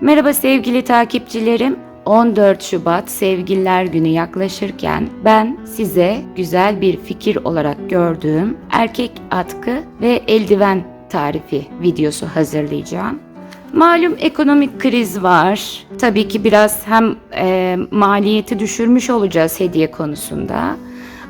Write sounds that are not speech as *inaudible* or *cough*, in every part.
Merhaba sevgili takipçilerim. 14 Şubat Sevgililer Günü yaklaşırken ben size güzel bir fikir olarak gördüğüm erkek atkı ve eldiven tarifi videosu hazırlayacağım. Malum ekonomik kriz var. Tabii ki biraz hem e, maliyeti düşürmüş olacağız hediye konusunda.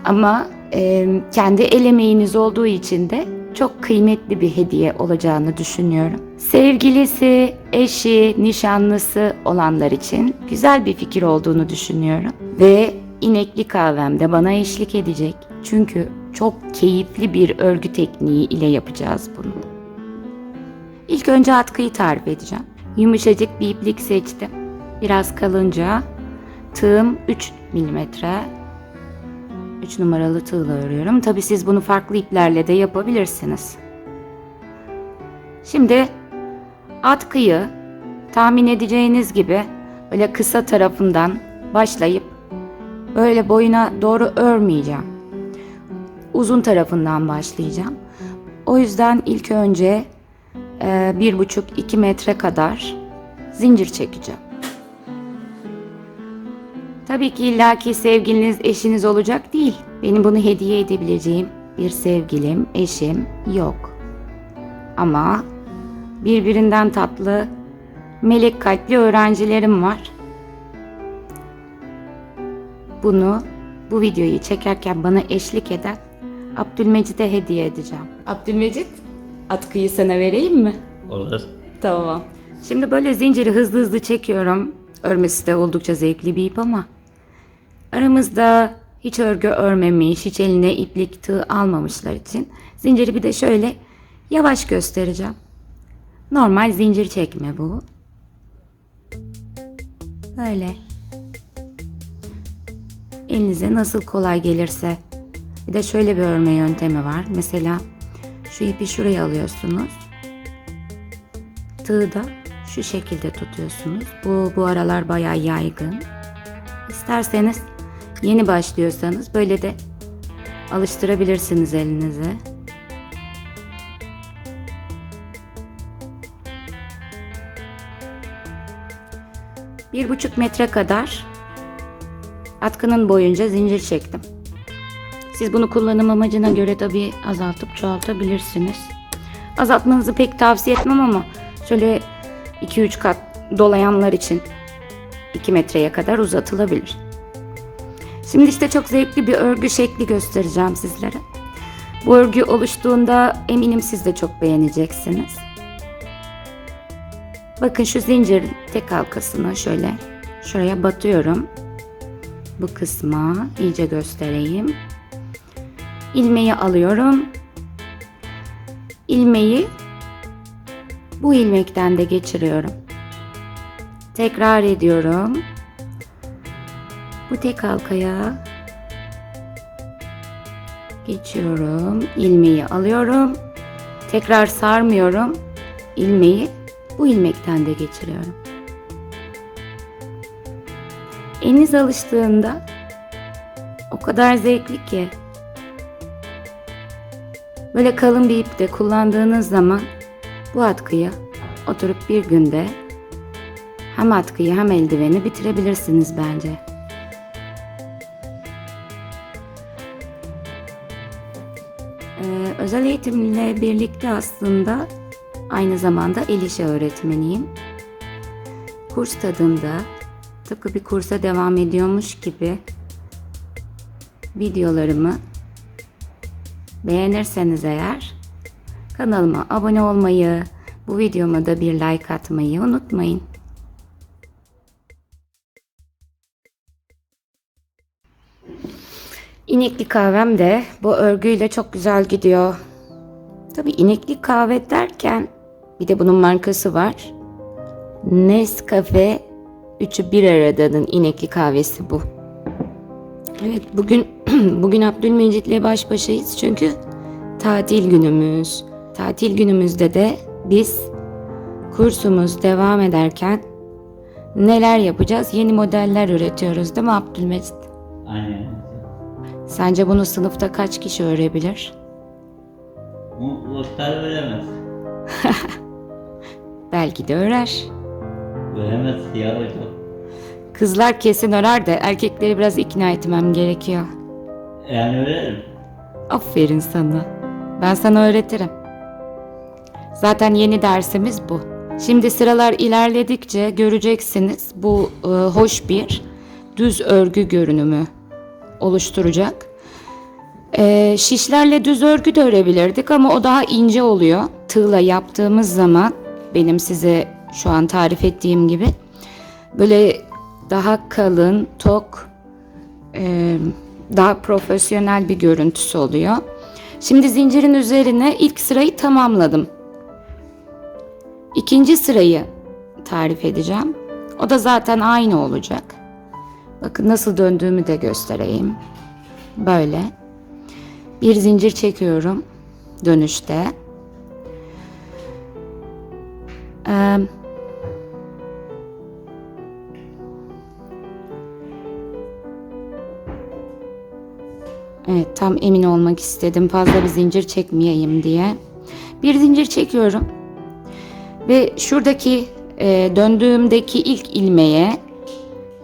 Ama e, kendi el emeğiniz olduğu için de çok kıymetli bir hediye olacağını düşünüyorum. Sevgilisi, eşi, nişanlısı olanlar için güzel bir fikir olduğunu düşünüyorum. Ve inekli kahvem de bana eşlik edecek. Çünkü çok keyifli bir örgü tekniği ile yapacağız bunu. İlk önce atkıyı tarif edeceğim. Yumuşacık bir iplik seçtim. Biraz kalınca tığım 3 milimetre 3 numaralı tığla örüyorum. Tabi siz bunu farklı iplerle de yapabilirsiniz. Şimdi atkıyı tahmin edeceğiniz gibi böyle kısa tarafından başlayıp böyle boyuna doğru örmeyeceğim. Uzun tarafından başlayacağım. O yüzden ilk önce e, bir buçuk iki metre kadar zincir çekeceğim. Tabii ki illaki sevgiliniz, eşiniz olacak değil. Benim bunu hediye edebileceğim bir sevgilim, eşim yok. Ama birbirinden tatlı, melek kalpli öğrencilerim var. Bunu, bu videoyu çekerken bana eşlik eden Abdülmecit'e hediye edeceğim. Abdülmecit, atkıyı sana vereyim mi? Olur. Tamam. Şimdi böyle zinciri hızlı hızlı çekiyorum. Örmesi de oldukça zevkli bir ip ama aramızda hiç örgü örmemiş, hiç eline iplik tığ almamışlar için zinciri bir de şöyle yavaş göstereceğim. Normal zincir çekme bu. Böyle. Elinize nasıl kolay gelirse. Bir de şöyle bir örme yöntemi var. Mesela şu ipi şuraya alıyorsunuz. Tığı da şu şekilde tutuyorsunuz. Bu bu aralar bayağı yaygın. İsterseniz yeni başlıyorsanız böyle de alıştırabilirsiniz elinize. Bir buçuk metre kadar atkının boyunca zincir çektim. Siz bunu kullanım amacına göre tabii azaltıp çoğaltabilirsiniz. Azaltmanızı pek tavsiye etmem ama şöyle 2-3 kat dolayanlar için 2 metreye kadar uzatılabilir. Şimdi işte çok zevkli bir örgü şekli göstereceğim sizlere. Bu örgü oluştuğunda eminim siz de çok beğeneceksiniz. Bakın şu zincirin tek halkasını şöyle şuraya batıyorum. Bu kısma iyice göstereyim. İlmeği alıyorum. İlmeği bu ilmekten de geçiriyorum. Tekrar ediyorum. Bu tek halkaya geçiyorum. ilmeği alıyorum. Tekrar sarmıyorum. ilmeği bu ilmekten de geçiriyorum. Eliniz alıştığında o kadar zevkli ki böyle kalın bir ipte kullandığınız zaman bu atkıyı oturup bir günde hem atkıyı hem eldiveni bitirebilirsiniz bence. Eğitimle birlikte aslında aynı zamanda el işi öğretmeniyim. Kurs tadında tıpkı bir kursa devam ediyormuş gibi videolarımı beğenirseniz eğer Kanalıma abone olmayı, bu videoma da bir like atmayı unutmayın. İnekli kahvem de bu örgüyle çok güzel gidiyor. Tabi inekli kahve derken bir de bunun markası var. Nescafe üçü bir aradanın inekli kahvesi bu. Evet bugün *clears throat* bugün Abdülmecit'le baş başayız çünkü tatil günümüz. Tatil günümüzde de biz kursumuz devam ederken neler yapacağız? Yeni modeller üretiyoruz değil mi Abdülmecit? Aynen. Sence bunu sınıfta kaç kişi öğrenebilir? Mutluluklar veremez. *laughs* Belki de öğrer. Öremez ya hocam. Kızlar kesin örer de erkekleri biraz ikna etmem gerekiyor. Yani öyle Aferin sana. Ben sana öğretirim. Zaten yeni dersimiz bu. Şimdi sıralar ilerledikçe göreceksiniz bu e, hoş bir düz örgü görünümü oluşturacak. E, şişlerle düz örgü de örebilirdik ama o daha ince oluyor. Tığla yaptığımız zaman benim size şu an tarif ettiğim gibi böyle daha kalın, tok, e, daha profesyonel bir görüntüsü oluyor. Şimdi zincirin üzerine ilk sırayı tamamladım. İkinci sırayı tarif edeceğim. O da zaten aynı olacak. Bakın nasıl döndüğümü de göstereyim. Böyle. Bir zincir çekiyorum dönüşte. Ee, Evet tam emin olmak istedim fazla bir zincir çekmeyeyim diye. Bir zincir çekiyorum. Ve şuradaki e, döndüğümdeki ilk ilmeğe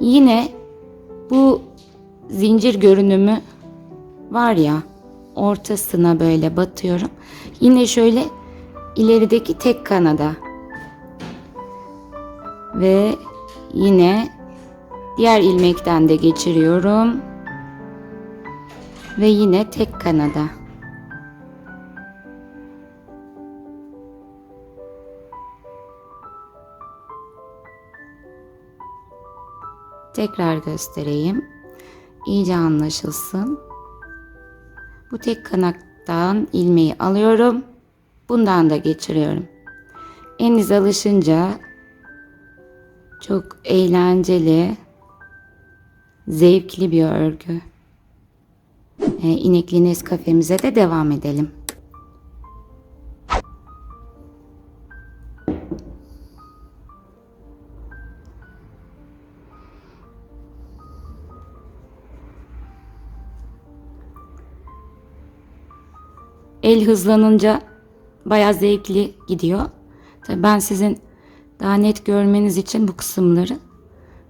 yine bu zincir görünümü var ya ortasına böyle batıyorum. Yine şöyle ilerideki tek kanada ve yine diğer ilmekten de geçiriyorum ve yine tek kanada. Tekrar göstereyim. İyice anlaşılsın. Bu tek kanattan ilmeği alıyorum. Bundan da geçiriyorum. Eliniz alışınca çok eğlenceli, zevkli bir örgü. E, İnekli Nescafe'mize de devam edelim. El hızlanınca bayağı zevkli gidiyor. Tabii ben sizin daha net görmeniz için bu kısımları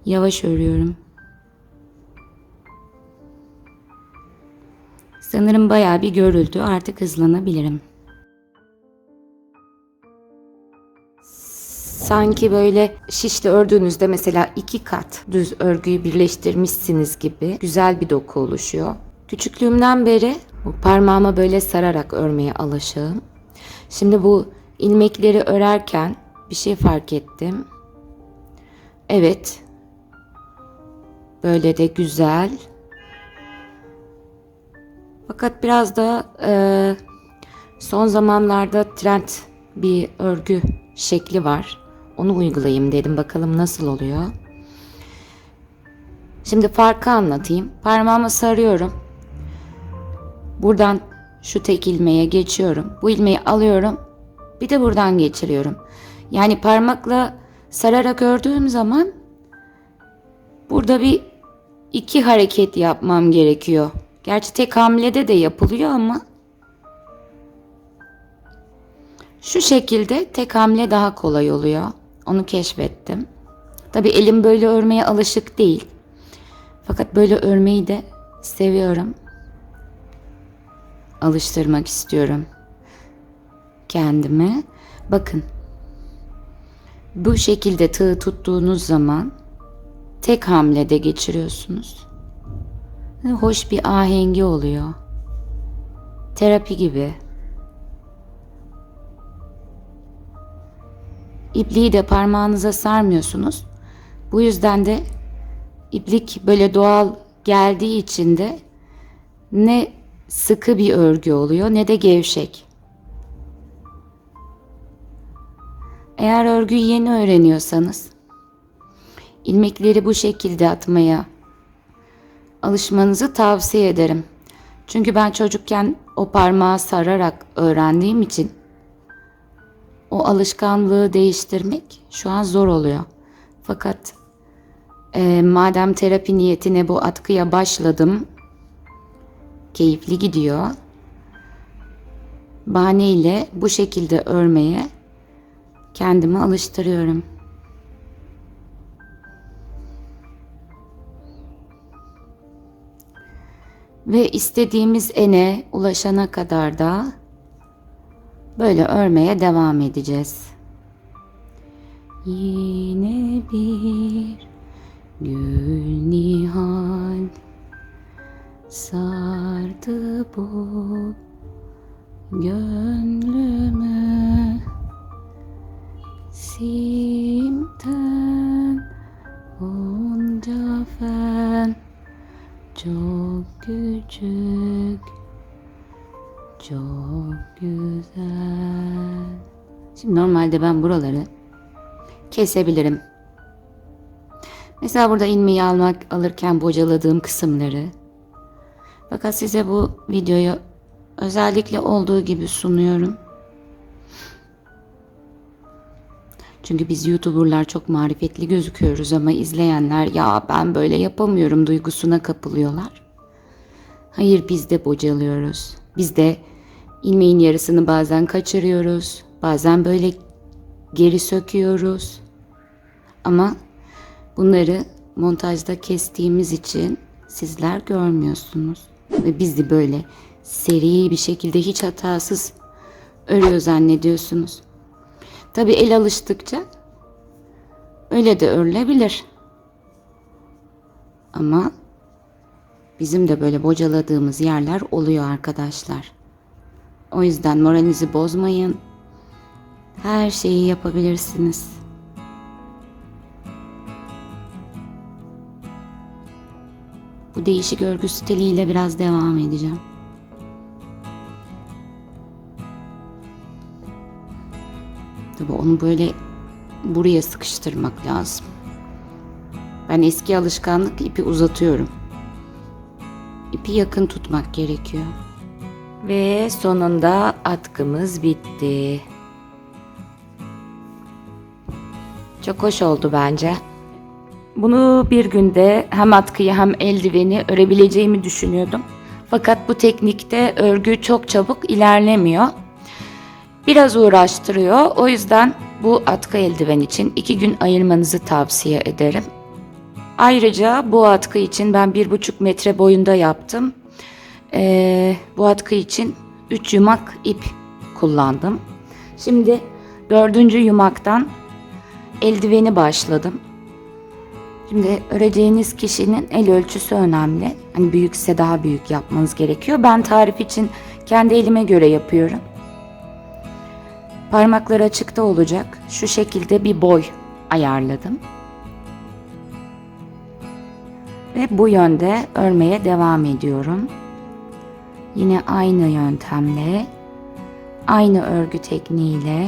yavaş örüyorum. Sanırım bayağı bir görüldü. Artık hızlanabilirim. Sanki böyle şişle ördüğünüzde mesela iki kat düz örgüyü birleştirmişsiniz gibi güzel bir doku oluşuyor. Küçüklüğümden beri bu parmağıma böyle sararak örmeye alışığım. Şimdi bu ilmekleri örerken bir şey fark ettim. Evet. Böyle de güzel. Fakat biraz da e, son zamanlarda trend bir örgü şekli var. Onu uygulayayım dedim. Bakalım nasıl oluyor. Şimdi farkı anlatayım. Parmağımı sarıyorum. Buradan şu tek ilmeğe geçiyorum. Bu ilmeği alıyorum. Bir de buradan geçiriyorum. Yani parmakla sararak ördüğüm zaman burada bir iki hareket yapmam gerekiyor. Gerçi tek hamlede de yapılıyor ama şu şekilde tek hamle daha kolay oluyor. Onu keşfettim. Tabi elim böyle örmeye alışık değil. Fakat böyle örmeyi de seviyorum. Alıştırmak istiyorum kendime. Bakın. Bu şekilde tığ tuttuğunuz zaman tek hamlede geçiriyorsunuz. Hoş bir ahengi oluyor. Terapi gibi. İpliği de parmağınıza sarmıyorsunuz. Bu yüzden de iplik böyle doğal geldiği için de ne sıkı bir örgü oluyor ne de gevşek. Eğer örgüyü yeni öğreniyorsanız ilmekleri bu şekilde atmaya alışmanızı tavsiye ederim. Çünkü ben çocukken o parmağı sararak öğrendiğim için o alışkanlığı değiştirmek şu an zor oluyor. Fakat e, madem terapi niyetine bu atkıya başladım, keyifli gidiyor. Bahane ile bu şekilde örmeye kendimi alıştırıyorum. Ve istediğimiz ene ulaşana kadar da böyle örmeye devam edeceğiz. Yine bir gül nihal sardı bu gönlümü. Simten onca fen çok küçük çok güzel. Şimdi normalde ben buraları kesebilirim. Mesela burada ilmeği almak alırken bocaladığım kısımları fakat size bu videoyu özellikle olduğu gibi sunuyorum. Çünkü biz YouTuber'lar çok marifetli gözüküyoruz ama izleyenler ya ben böyle yapamıyorum duygusuna kapılıyorlar. Hayır biz de bocalıyoruz. Biz de ilmeğin yarısını bazen kaçırıyoruz. Bazen böyle geri söküyoruz. Ama bunları montajda kestiğimiz için sizler görmüyorsunuz. Ve biz de böyle seri bir şekilde hiç hatasız örüyor zannediyorsunuz. Tabi el alıştıkça öyle de örülebilir. Ama bizim de böyle bocaladığımız yerler oluyor arkadaşlar. O yüzden moralinizi bozmayın. Her şeyi yapabilirsiniz. Bu değişik örgü stiliyle biraz devam edeceğim. Tabi onu böyle buraya sıkıştırmak lazım. Ben eski alışkanlık ipi uzatıyorum. İpi yakın tutmak gerekiyor. Ve sonunda atkımız bitti. Çok hoş oldu bence. Bunu bir günde hem atkıyı hem eldiveni örebileceğimi düşünüyordum. Fakat bu teknikte örgü çok çabuk ilerlemiyor. Biraz uğraştırıyor. O yüzden bu atkı eldiven için iki gün ayırmanızı tavsiye ederim. Ayrıca bu atkı için ben bir buçuk metre boyunda yaptım. Ee, bu atkı için 3 yumak ip kullandım. Şimdi dördüncü yumaktan eldiveni başladım. Şimdi öreceğiniz kişinin el ölçüsü önemli. Hani büyükse daha büyük yapmanız gerekiyor. Ben tarif için kendi elime göre yapıyorum. Parmaklar açıkta olacak. Şu şekilde bir boy ayarladım. Ve bu yönde örmeye devam ediyorum. Yine aynı yöntemle, aynı örgü tekniğiyle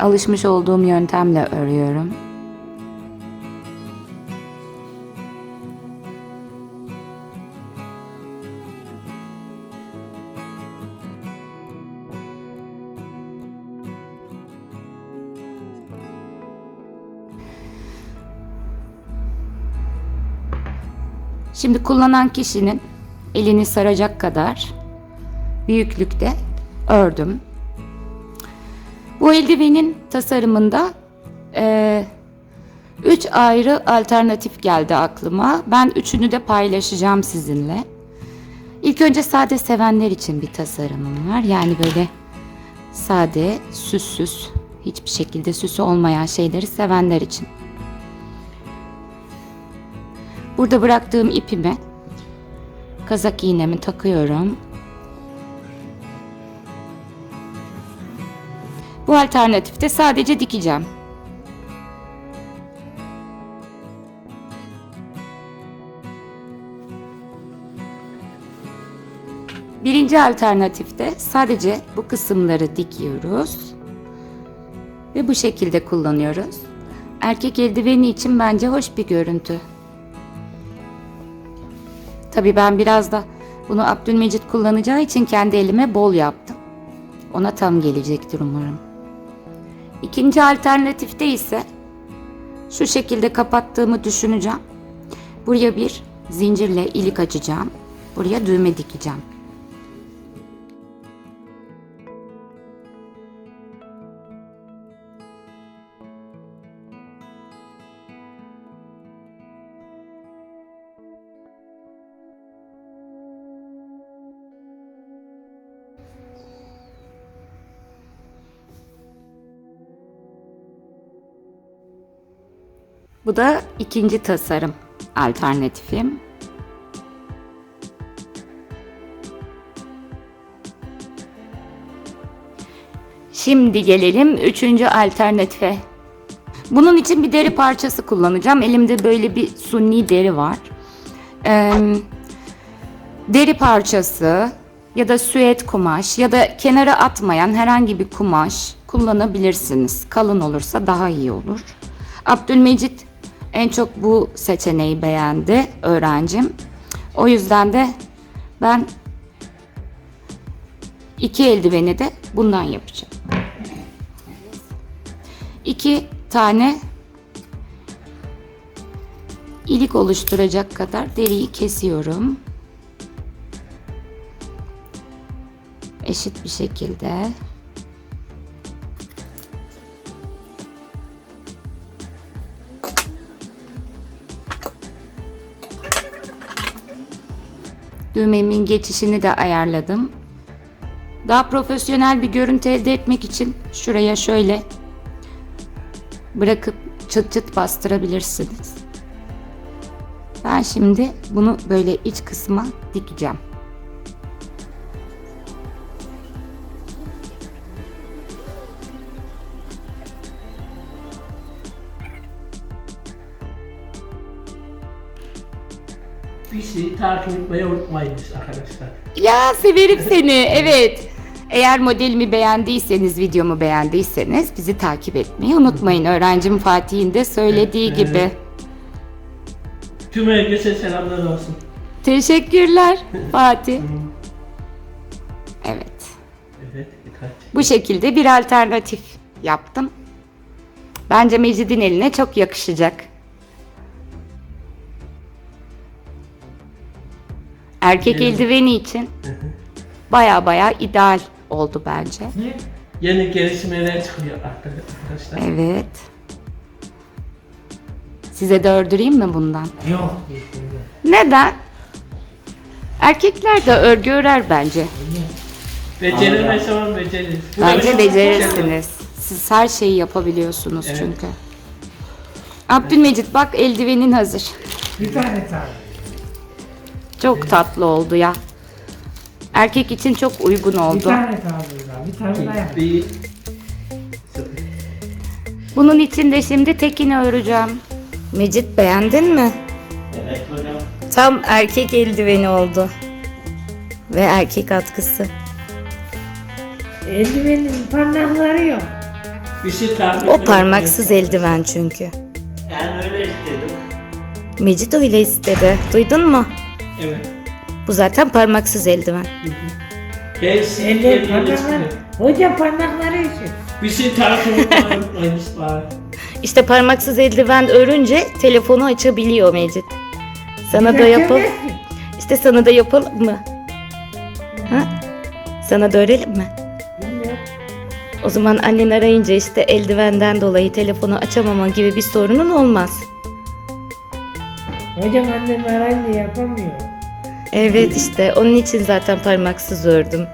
alışmış olduğum yöntemle örüyorum. Şimdi kullanan kişinin elini saracak kadar büyüklükte ördüm. Bu eldivenin tasarımında e, üç ayrı alternatif geldi aklıma. Ben üçünü de paylaşacağım sizinle. İlk önce sade sevenler için bir tasarımım var. Yani böyle sade, süssüz, hiçbir şekilde süsü olmayan şeyleri sevenler için. Burada bıraktığım ipimi kazak iğnemi takıyorum. Bu alternatifte sadece dikeceğim. Birinci alternatifte sadece bu kısımları dikiyoruz. Ve bu şekilde kullanıyoruz. Erkek eldiveni için bence hoş bir görüntü. Tabii ben biraz da bunu Abdülmecit kullanacağı için kendi elime bol yaptım. Ona tam gelecektir umarım. İkinci alternatifte ise şu şekilde kapattığımı düşüneceğim. Buraya bir zincirle ilik açacağım. Buraya düğme dikeceğim. Bu da ikinci tasarım alternatifim. Şimdi gelelim üçüncü alternatife. Bunun için bir deri parçası kullanacağım. Elimde böyle bir sunni deri var. Ee, deri parçası ya da süet kumaş ya da kenara atmayan herhangi bir kumaş kullanabilirsiniz. Kalın olursa daha iyi olur. Abdülmecit en çok bu seçeneği beğendi öğrencim. O yüzden de ben iki eldiveni de bundan yapacağım. İki tane ilik oluşturacak kadar deriyi kesiyorum. Eşit bir şekilde. Düğmemin geçişini de ayarladım. Daha profesyonel bir görüntü elde etmek için şuraya şöyle bırakıp çıt çıt bastırabilirsiniz. Ben şimdi bunu böyle iç kısma dikeceğim. Takip etmeyi unutmayınız arkadaşlar. Ya severim seni. Evet. Eğer modelimi beğendiyseniz, videomu beğendiyseniz bizi takip etmeyi unutmayın. Öğrencim Fatih'in de söylediği Evet, gibi. evet. Tüm herkese selamlar olsun. Teşekkürler *laughs* Fatih. Evet. Evet, birkaç. Bu şekilde bir alternatif yaptım. Bence Mecid'in eline çok yakışacak. Erkek Evet. eldiveni için baya baya ideal oldu bence. Yeni gelişmeler çıkıyor arkadaşlar. Evet. Size de ördüreyim mi bundan? Yok. Neden? Erkekler de örgü örer bence. Beceremez ama beceririz. Bu da Bence benim- becerirsiniz. Siz her şeyi yapabiliyorsunuz Evet. çünkü. Abdülmecit bak eldivenin hazır. Bir tane tane. Çok tatlı oldu ya. Erkek için çok uygun Bir oldu. tane kaldı. Bir tane daha yap. Bir, Bunun için de şimdi tekini öreceğim. Mecit beğendin mi? Evet hocam. Tam erkek eldiveni oldu. Ve erkek atkısı. Eldivenin parmakları yok. bizi takip O etmeyi parmaksız eldiven çünkü. Yani öyle istedim. Mecit öyle istedi. Duydun mu? Evet. Bu zaten parmaksız eldiven. Gelsin Elle yeni parmakları. gelişmeler. Hoca parmakları için. Bizi takip etmeyi unutmayınız bari. İşte parmaksız eldiven örünce telefonu açabiliyor Mecit. Sana da yapalım. İşte sana da yapalım mı? Ha? Sana da örelim mi? Bilmiyorum. O zaman annen arayınca işte eldivenden dolayı telefonu açamama gibi bir sorunun olmaz. Hocam annem arayınca yapamıyor. Evet işte onun için zaten parmaksız ördüm.